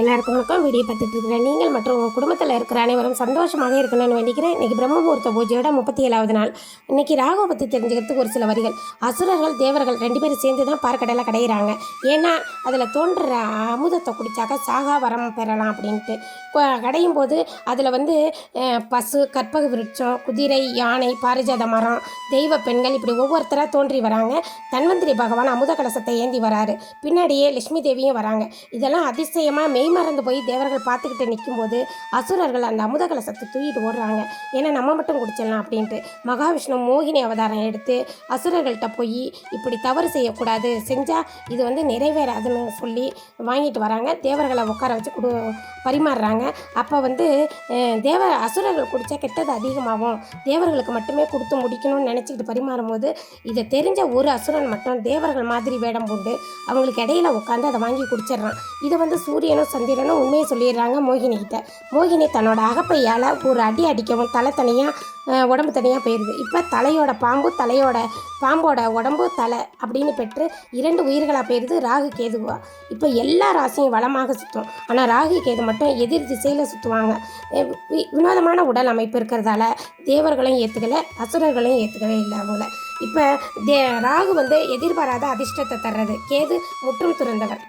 எல்லாருக்கும் வணக்கம் வீடியோ பார்த்துட்டு இருக்கிற நீங்கள் மற்றும் உங்கள் குடும்பத்தில் இருக்கிற அனைவரும் சந்தோஷமாக இருக்கணும்னு வேண்டிக்கிறேன். இன்றைக்கி பிரம்மபூர்த்த பூஜையோட முப்பத்தி ஏழாவது நாள். இன்றைக்கி ராகுவை பற்றி தெரிஞ்சுக்கிறதுக்கு ஒரு சில வரிகள். அசுரர்கள் தேவர்கள் ரெண்டு பேரும் சேர்ந்து தான் பார்க்கடலை கடையிறாங்க. ஏன்னா அதில் தோன்ற அமுதத்தை குடித்தாக்க சாகா வரம் பெறலாம் அப்படின்ட்டு. கடையும் போது அதில் வந்து பசு கற்பக விருட்சம் குதிரை யானை பாரிஜாத மரம் தெய்வ பெண்கள் இப்படி ஒவ்வொருத்தராக தோன்றி வராங்க. தன்வந்திரி பகவான் அமுத கலசத்தை ஏந்தி வராரு. பின்னாடியே லட்சுமி தேவியும் வராங்க. இதெல்லாம் அதிசயமாக மே மறந்து போய் தேவர்கள் பார்த்துக்கிட்டு நிற்கும்போது அசுரர்கள் அந்த அமுத கலசத்தை தூக்கிட்டு ஓடுறாங்க. ஏன்னா நம்ம மட்டும் குடிச்சிடலாம் அப்படின்ட்டு. மகாவிஷ்ணு மோகினி அவதாரம் எடுத்து அசுரர்கள்ட்ட போய் இப்படி தவறு செய்யக்கூடாது செஞ்சால் இது வந்து நிறைவேறாதுன்னு சொல்லி வாங்கிட்டு வராங்க. தேவர்களை உட்கார வச்சு கொடு பரிமாறுறாங்க. அப்போ வந்து தேவ அசுரர்கள் குடித்தா கெட்டது அதிகமாகும். தேவர்களுக்கு மட்டுமே கொடுத்து முடிக்கணும்னு நினச்சிக்கிட்டு பரிமாறும் போது இதை தெரிஞ்ச ஒரு அசுரன் மட்டும் தேவர்கள் மாதிரி வேடம் பூண்டு அவங்களுக்கு இடையில உட்காந்து அதை வாங்கி குடிச்சிடுறான். இதை வந்து சூரியனும் சந்திரனும் உண்மையை சொல்லிடுறாங்க மோகினி கிட்ட. மோகினி தன்னோட அகப்பையால் ஒரு அடி அடிக்கவும் தலை தனியாக உடம்பு தனியாக போயிடுது இப்போ தலையோட பாம்பு தலையோட பாம்போட உடம்பு தலை அப்படின்னு பெற்று இரண்டு உயிர்களாக போயிடுது ராகு கேதுவா. இப்போ எல்லா ராசியும் வளமாக சுற்றும் ஆனால் ராகு கேது மட்டும் எதிர் திசையில் சுற்றுவாங்க வினோதமான உடல் அமைப்பு இருக்கிறதால தேவர்களையும் ஏற்றுக்கல அசுரர்களையும் ஏற்றுக்கவே இல்லை அவங்கள. இப்போ தே ராகு வந்து எதிர்பாராத அதிர்ஷ்டத்தை தர்றது. கேது முற்றும் துறந்தவர்.